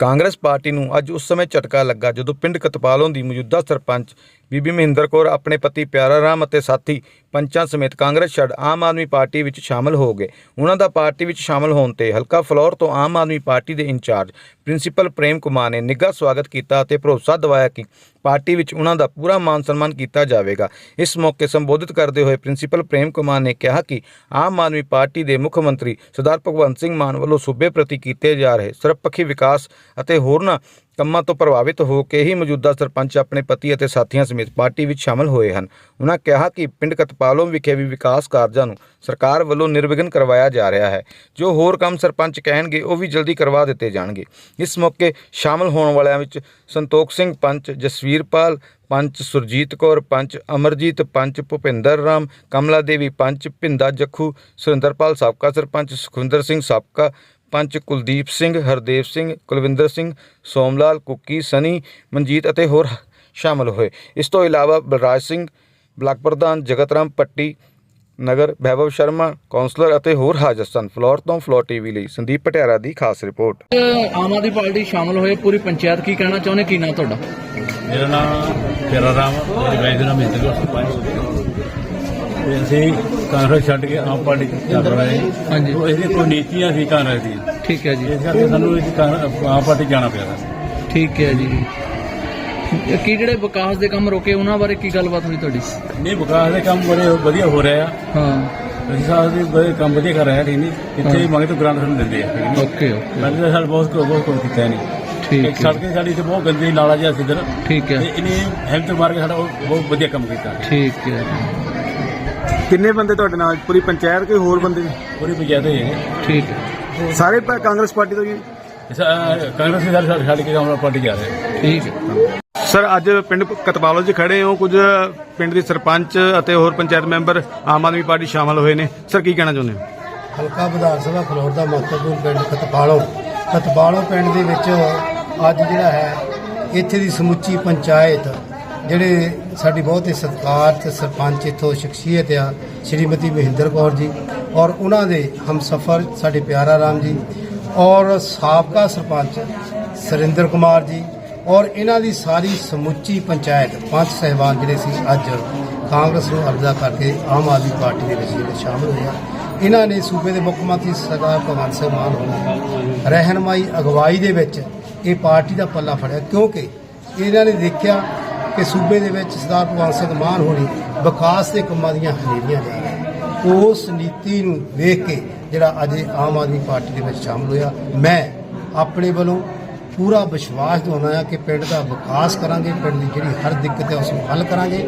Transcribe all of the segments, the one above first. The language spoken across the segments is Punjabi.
ਕਾਂਗਰਸ ਪਾਰਟੀ ਨੂੰ ਅੱਜ ਉਸ ਸਮੇਂ ਝਟਕਾ ਲੱਗਾ ਜਦੋਂ ਪਿੰਡ ਕਤਪਾਲੋਂ ਦੀ ਮੌਜੂਦਾ ਸਰਪੰਚ ਬੀਬੀ ਮਹਿੰਦਰ ਕੌਰ ਆਪਣੇ ਪਤੀ ਪਿਆਰਾ ਰਾਮ ਅਤੇ ਸਾਥੀ ਪੰਚਾਂ ਸਮੇਤ ਕਾਂਗਰਸ ਛੱਡ ਆਮ ਆਦਮੀ ਪਾਰਟੀ ਵਿੱਚ ਸ਼ਾਮਲ ਹੋ ਗਏ। ਉਹਨਾਂ ਦਾ ਪਾਰਟੀ ਵਿੱਚ ਸ਼ਾਮਲ ਹੋਣ ਤੇ ਹਲਕਾ ਫਲੌਰ ਤੋਂ ਆਮ ਆਦਮੀ ਪਾਰਟੀ ਦੇ ਇੰਚਾਰਜ ਪ੍ਰਿੰਸੀਪਲ ਪ੍ਰੇਮ ਕੁਮਾਰ ਨੇ ਨਿੱਘਾ ਸਵਾਗਤ ਕੀਤਾ ਅਤੇ ਭਰੋਸਾ ਦਿਵਾਇਆ ਕਿ ਪਾਰਟੀ ਵਿੱਚ ਉਹਨਾਂ ਦਾ ਪੂਰਾ ਮਾਨ ਸਨਮਾਨ ਕੀਤਾ ਜਾਵੇਗਾ। ਇਸ ਮੌਕੇ ਸੰਬੋਧਿਤ ਕਰਦੇ ਹੋਏ ਪ੍ਰਿੰਸੀਪਲ ਪ੍ਰੇਮ ਕੁਮਾਰ ਨੇ ਕਿਹਾ ਕਿ ਆਮ ਆਦਮੀ ਪਾਰਟੀ ਦੇ ਮੁੱਖ ਮੰਤਰੀ ਸਰਦਾਰ ਭਗਵੰਤ ਸਿੰਘ ਮਾਨ ਵੱਲੋਂ ਸੂਬੇ ਪ੍ਰਤੀ ਕੀਤੇ ਜਾ ਰਹੇ ਸਰਬਪੱਖੀ ਵਿਕਾਸ ਅਤੇ ਹੋਰਨਾਂ ਕੰਮਾਂ ਤੋਂ ਪ੍ਰਭਾਵਿਤ ਹੋ ਕੇ ਹੀ ਮੌਜੂਦਾ ਸਰਪੰਚ ਆਪਣੇ ਪਤੀ ਅਤੇ ਸਾਥੀਆਂ ਸਮੇਤ ਪਾਰਟੀ ਵਿੱਚ ਸ਼ਾਮਲ ਹੋਏ ਹਨ। ਉਹਨਾਂ ਕਿਹਾ ਕਿ ਪਿੰਡ ਕਤਪਾਲੋਂ ਵਿਖੇ ਵੀ ਵਿਕਾਸ ਕਾਰਜਾਂ ਨੂੰ ਸਰਕਾਰ ਵੱਲੋਂ ਨਿਰਵਿਘਨ ਕਰਵਾਇਆ ਜਾ ਰਿਹਾ ਹੈ। ਜੋ ਹੋਰ ਕੰਮ ਸਰਪੰਚ ਕਹਿਣਗੇ, ਉਹ ਵੀ ਜਲਦੀ ਕਰਵਾ ਦਿੱਤੇ ਜਾਣਗੇ। ਇਸ ਮੌਕੇ ਸ਼ਾਮਲ ਹੋਣ ਵਾਲਿਆਂ ਵਿੱਚ ਸੰਤੋਖ ਸਿੰਘ ਪੰਚ ਜਸਵੀਰਪਾਲ ਪੰਚ, ਸੁਰਜੀਤ ਕੌਰ ਪੰਚ, ਅਮਰਜੀਤ ਪੰਚ, ਭੁਪਿੰਦਰ ਰਾਮ, ਕਮਲਾ ਦੇਵੀ ਪੰਚ, ਭਿੰਦਾ ਜੱਖੂ, ਸੁਰਿੰਦਰਪਾਲ ਸਾਬਕਾ ਸਰਪੰਚ, ਸੁਖਵਿੰਦਰ ਸਿੰਘ ਸਾਬਕਾ ਪੰਚ ਕੁਲਦੀਪ ਸਿੰਘ ਹਰਦੇਵ ਸਿੰਘ ਕੁਲਵਿੰਦਰ ਸਿੰਘ ਸੋਮਲਾਲ ਕੁੱਕੀ ਸਨੀ ਮਨਜੀਤ ਅਤੇ ਹੋਰ ਸ਼ਾਮਲ ਹੋਏ। ਇਸ ਤੋਂ ਇਲਾਵਾ ਬਲਰਾਜ ਸਿੰਘ ਬਲਾਕ ਪ੍ਰਧਾਨ ਜਗਤਰਾਮ ਪੱਟੀ ਨਗਰ ਵੈਭਵ ਸ਼ਰਮਾ ਕਾਉਂਸਲਰ ਅਤੇ ਹੋਰ ਹਾਜ਼ਰ ਸਨ। ਫਲੋਰ ਤੋਂ ਫਲੋਰ ਟੀਵੀ ਲਈ ਸੰਦੀਪ ਪਟਿਆਰਾ ਦੀ ਖਾਸ ਰਿਪੋਰਟ। ਆਮ ਆਦਮੀ ਪਾਰਟੀ ਸ਼ਾਮਲ ਹੋਏ ਪੂਰੀ ਪੰਚਾਇਤ ਕੀ ਕਹਿਣਾ ਚਾਹੁੰਦੇ ਕੀ ਨਾਂ ਤੁਹਾਡਾ? ਮੇਰਾ ਨਾਮ ਤੇਰਾ ਰਾਮ ਮੇਰੇ ਵਾਈਫ ਦਾ ਨਾਮ ਮਹਿੰਦਰ ਕੌਰ ਸਰਪੰਚ ਤੇ ਅਸੀਂ ਕਾਂਗਰਸ ਛੱਡ ਕੇ ਆਮ ਪਾਰਟੀ ਚੱਲ ਰਹੇ ਹਾਂ ਹਾਂਜੀ। ਉਹ ਇਹਦੀ ਕੋਈ ਨੀਤੀਆਂ ਸੀ ਕਾਂਗਰਸ ਦੀ ਠੀਕ ਹੈ ਜੀ। ਇਸ ਕਰਕੇ ਸਾਨੂੰ ਇਹ ਕਾਂਗਰਸ- ਆਮ ਪਾਰਟੀ ਜਾਣਾ ਪਿਆ ਠੀਕ ਹੈ ਜੀ। ਕੀ ਜਿਹੜੇ ਵਿਕਾਸ ਦੇ ਕੰਮ ਰੋਕੇ ਉਹਨਾਂ ਬਾਰੇ ਕੀ ਗੱਲਬਾਤ ਹੋਈ ਤੁਹਾਡੀ? ਨਹੀਂ ਵਿਕਾਸ ਦੇ ਕੰਮ ਬੜੇ ਵਧੀਆ ਹੋ ਰਹੇ ਆ। ਹਾਂ। ਅਸੀਂ ਸਾਹਿਬ ਦੇ ਬੜੇ ਕੰਮ ਵਧੀਆ ਕਰ ਰਹੇ ਆ ਠੀਕ ਨਹੀਂ? ਇੱਥੇ ਮੰਗੇ ਤੋਂ ਗ੍ਰਾਂਟ ਸਾਨੂੰ ਦਿੰਦੇ ਆ ਠੀਕ ਨਹੀਂ? Okay okay. ਪਹਿਲੇ ਤਾਂ ਸਾਲ ਬਹੁਤ ਬਹੁਤ ਕੀਤਾ ਨਹੀਂ। ਠੀਕ ਹੈ। ਸੜਕ ਹੀ ਸਾਡੀ ਤੇ ਬਹੁਤ ਗੰਦੀ ਨਾਲਾ ਜਿਹਾ ਸੀ ਇੱਧਰ। ਠੀਕ ਤੇ ਹੈ ਇਹਨੇ ਹੈਲਥ ਮਾਰ ਕੇ ਸਾਡਾ ਬਹੁਤ ਵਧੀਆ ਕੰਮ ਕੀਤਾ। ਠੀਕ ਹੈ। ਜੀ, ਕਿੰਨੇ ਬੰਦੇ ਤੁਹਾਡੇ ਨਾਲ? ਪੂਰੀ ਪੰਚਾਇਤ ਕੋਈ ਹੋਰ ਬੰਦੇ? ਵੀ? ਪੂਰੀ ਪੰਚਾਇਤ ਹੋਈ ਹੈ ਠੀਕ ਹੈ। ਸਾਰੇ ਪ- ਕਾਂਗਰਸ ਪਾਰਟੀ ਤੋਂ ਜੀ? ਕਾਂਗਰਸ ਦੇ ਸਾਰੇ ਛੱਡ ਕੇ ਆਮ ਪਾਰਟੀ ਜਾ ਰਹੇ। ਠੀਕ ਹੈ। ਸਰ ਅੱਜ ਪਿੰਡ ਕਤਪਾਲੋ 'ਚ ਖੜੇ ਹੋ। ਕੁਝ ਪਿੰਡ ਦੇ ਸਰਪੰਚ ਅਤੇ ਹੋਰ ਪੰਚਾਇਤ ਮੈਂਬਰ ਆਮ ਆਦਮੀ ਪਾਰਟੀ ਸ਼ਾਮਲ ਹੋਏ ਨੇ। ਸਰ ਕੀ ਕਹਿਣਾ ਚਾਹੁੰਦੇ ਹੋ? ਹਲਕਾ ਵਿਧਾਨ ਸਭਾ ਫਲੋਰ ਦਾ ਮਹੱਤਵਪੂਰਨ ਪਿੰਡ ਕਤਪਾਲੋ ਕਤਪਾਲੋ ਪਿੰਡ ਦੇ ਵਿੱਚ ਅੱਜ ਜਿਹੜਾ ਹੈ ਇੱਥੇ ਦੀ ਸਮੁੱਚੀ ਪੰਚਾਇਤ ਜਿਹੜੇ ਸਾਡੀ ਬਹੁਤ ਹੀ ਸਤਿਕਾਰ ਤੇ ਸਰਪੰਚ ਇੱਥੋਂ ਸ਼ਖਸੀਅਤ ਆ, ਸ਼੍ਰੀਮਤੀ ਮਹਿੰਦਰ ਕੌਰ ਜੀ ਔਰ ਉਹਨਾਂ ਦੇ ਹਮਸਫਰ ਸਾਡੇ ਪਿਆਰਾ ਰਾਮ ਜੀ ਔਰ ਸਾਬਕਾ ਸਰਪੰਚ ਸਰਿੰਦਰ ਕੁਮਾਰ ਜੀ ਔਰ ਇਹਨਾਂ ਦੀ ਸਾਰੀ ਸਮੁੱਚੀ ਪੰਚਾਇਤ ਪੰਜ ਸਹਿਬਾਨ ਜਿਹੜੇ ਸੀ ਅੱਜ ਕਾਂਗਰਸ ਨੂੰ ਅਰਜ਼ਾ ਕਰਕੇ ਆਮ ਆਦਮੀ ਪਾਰਟੀ ਦੇ ਵਿੱਚ ਜਿਹੜੇ ਸ਼ਾਮਲ ਹੋਏ ਆ। ਇਹਨਾਂ ਨੇ ਸੂਬੇ ਦੇ ਮੁੱਖ ਮੰਤਰੀ ਸਰਦਾਰ ਭਗਵੰਤ ਸਿੰਘ ਮਾਨ ਹੋਣਾ, ਰਹਿਨਮਾਈ ਅਗਵਾਈ ਦੇ ਵਿੱਚ ਇਹ ਪਾਰਟੀ ਦਾ ਪੱਲਾ ਫੜਿਆ ਕਿਉਂਕਿ ਇਹਨਾਂ ਨੇ ਦੇਖਿਆ ਕਿ ਸੂਬੇ ਦੇ ਵਿੱਚ ਸਰਦਾਰ ਭਗਵੰਤ ਸਿੰਘ ਮਾਨ ਹੋਣੀ ਵਿਕਾਸ ਦੇ ਕੰਮਾਂ ਦੀਆਂ ਹਨੇਰੀਆਂ ਜਾ ਰਹੀਆਂ ਉਸ ਨੀਤੀ ਨੂੰ ਵੇਖ ਕੇ ਜਿਹੜਾ ਅੱਜ ਆਮ ਆਦਮੀ ਪਾਰਟੀ ਦੇ ਵਿੱਚ ਸ਼ਾਮਲ ਹੋਇਆ, ਮੈਂ ਆਪਣੇ ਵੱਲੋਂ ਪੂਰਾ ਵਿਸ਼ਵਾਸ ਦਿਵਾਉਣਾ ਆ ਕਿ ਪਿੰਡ ਦਾ ਵਿਕਾਸ ਕਰਾਂਗੇ, ਪਿੰਡ ਦੀ ਜਿਹੜੀ ਹਰ ਦਿੱਕਤ ਹੈ ਉਸ ਨੂੰ ਹੱਲ ਕਰਾਂਗੇ।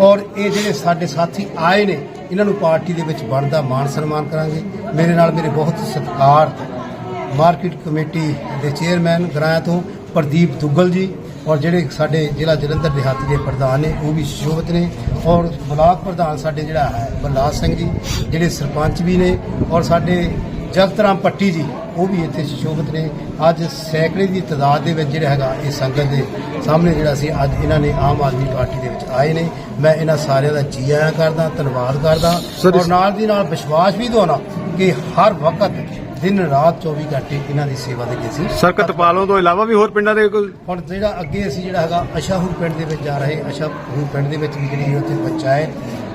ਔਰ ਇਹ ਜਿਹੜੇ ਸਾਡੇ ਸਾਥੀ ਆਏ ਨੇ, ਇਹਨਾਂ ਨੂੰ ਪਾਰਟੀ ਦੇ ਵਿੱਚ ਬਣਦਾ ਮਾਣ ਸਨਮਾਨ ਕਰਾਂਗੇ। ਮੇਰੇ ਨਾਲ ਮੇਰੇ ਬਹੁਤ ਸਤਿਕਾਰ ਮਾਰਕੀਟ ਕਮੇਟੀ ਦੇ ਚੇਅਰਮੈਨ, ਗਰਾਇਆ ਤੋਂ ਪ੍ਰਦੀਪ ਦੁੱਗਲ ਜੀ ਔਰ ਜਿਹੜੇ ਸਾਡੇ ਜ਼ਿਲ੍ਹਾ ਜਲੰਧਰ ਦਿਹਾਤੀ ਦੇ ਪ੍ਰਧਾਨ ਨੇ ਉਹ ਵੀ ਸ਼ੋਭਤ ਨੇ ਔਰ ਬਲਾਕ ਪ੍ਰਧਾਨ ਸਾਡੇ ਜਿਹੜਾ ਹੈ ਬਲਰਾਜ ਸਿੰਘ ਜੀ ਜਿਹੜੇ ਸਰਪੰਚ ਵੀ ਨੇ ਔਰ ਸਾਡੇ ਜਗਤਰਾਮ ਪੱਟੀ ਜੀ ਉਹ ਵੀ ਇੱਥੇ ਸ਼ੋਭਤ ਨੇ। ਅੱਜ ਸੈਂਕੜੇ ਦੀ ਤਾਦਾਦ ਦੇ ਵਿੱਚ ਜਿਹੜਾ ਹੈਗਾ ਇਹ ਸੰਗਤ ਦੇ ਸਾਹਮਣੇ ਜਿਹੜਾ ਸੀ ਅੱਜ ਇਹਨਾਂ ਨੇ ਆਮ ਆਦਮੀ ਪਾਰਟੀ ਦੇ ਵਿੱਚ ਆਏ ਨੇ। ਮੈਂ ਇਹਨਾਂ ਸਾਰਿਆਂ ਦਾ ਜੀ ਆਇਆਂ ਕਰਦਾ ਧੰਨਵਾਦ ਕਰਦਾ ਔਰ ਨਾਲ ਦੀ ਨਾਲ ਵਿਸ਼ਵਾਸ ਵੀ ਦਿਵਾਉਣਾ ਕਿ ਹਰ ਵਕਤ ਦਿਨ ਰਾਤ 24 ਘੰਟੇ ਇਹਨਾਂ ਦੀ ਸੇਵਾ ਦੇ ਵਿੱਚ ਅਸੀਂ ਸਰ ਕਤਪਾਲੋਂ ਤੋਂ ਇਲਾਵਾ ਵੀ ਹੋਰ ਪਿੰਡਾਂ ਦੇ ਕੋਈ ਹੁਣ ਜਿਹੜਾ ਅੱਗੇ ਅਸੀਂ ਜਿਹੜਾ ਹੈਗਾ ਅਸ਼ਾਹੂਰ ਪਿੰਡ ਦੇ ਵਿੱਚ ਜਾ ਰਹੇ ਅਸ਼ਾਹੂਰ ਪਿੰਡ ਦੇ ਵਿੱਚ ਵੀ ਜਿਹੜੀ ਉੱਥੇ ਪੰਚਾਇਤ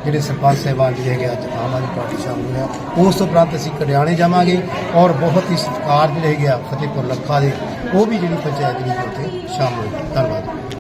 ਜਿਹੜੇ ਸਰਪੰਚ ਸਾਹਿਬਾਨ ਜਿਹੜੇ ਹੈਗੇ ਅੱਜ ਆਮ ਆਦਮੀ ਪਾਰਟੀ ਸ਼ਾਮਲ ਹੋਇਆ ਉਸ ਤੋਂ ਉਪਰੰਤ ਅਸੀਂ ਕੜਿਆਣੇ ਜਾਵਾਂਗੇ ਔਰ ਬਹੁਤ ਹੀ ਸਤਿਕਾਰ ਜਿਹੜੇ ਹੈਗੇ ਆ ਫਤਿਹਪੁਰ ਲੱਖਾ ਦੇ ਉਹ ਵੀ ਜਿਹੜੀ ਪੰਚਾਇਤ ਜਿਹੜੀ ਉੱਥੇ ਸ਼ਾਮਲ ਹੋਈ।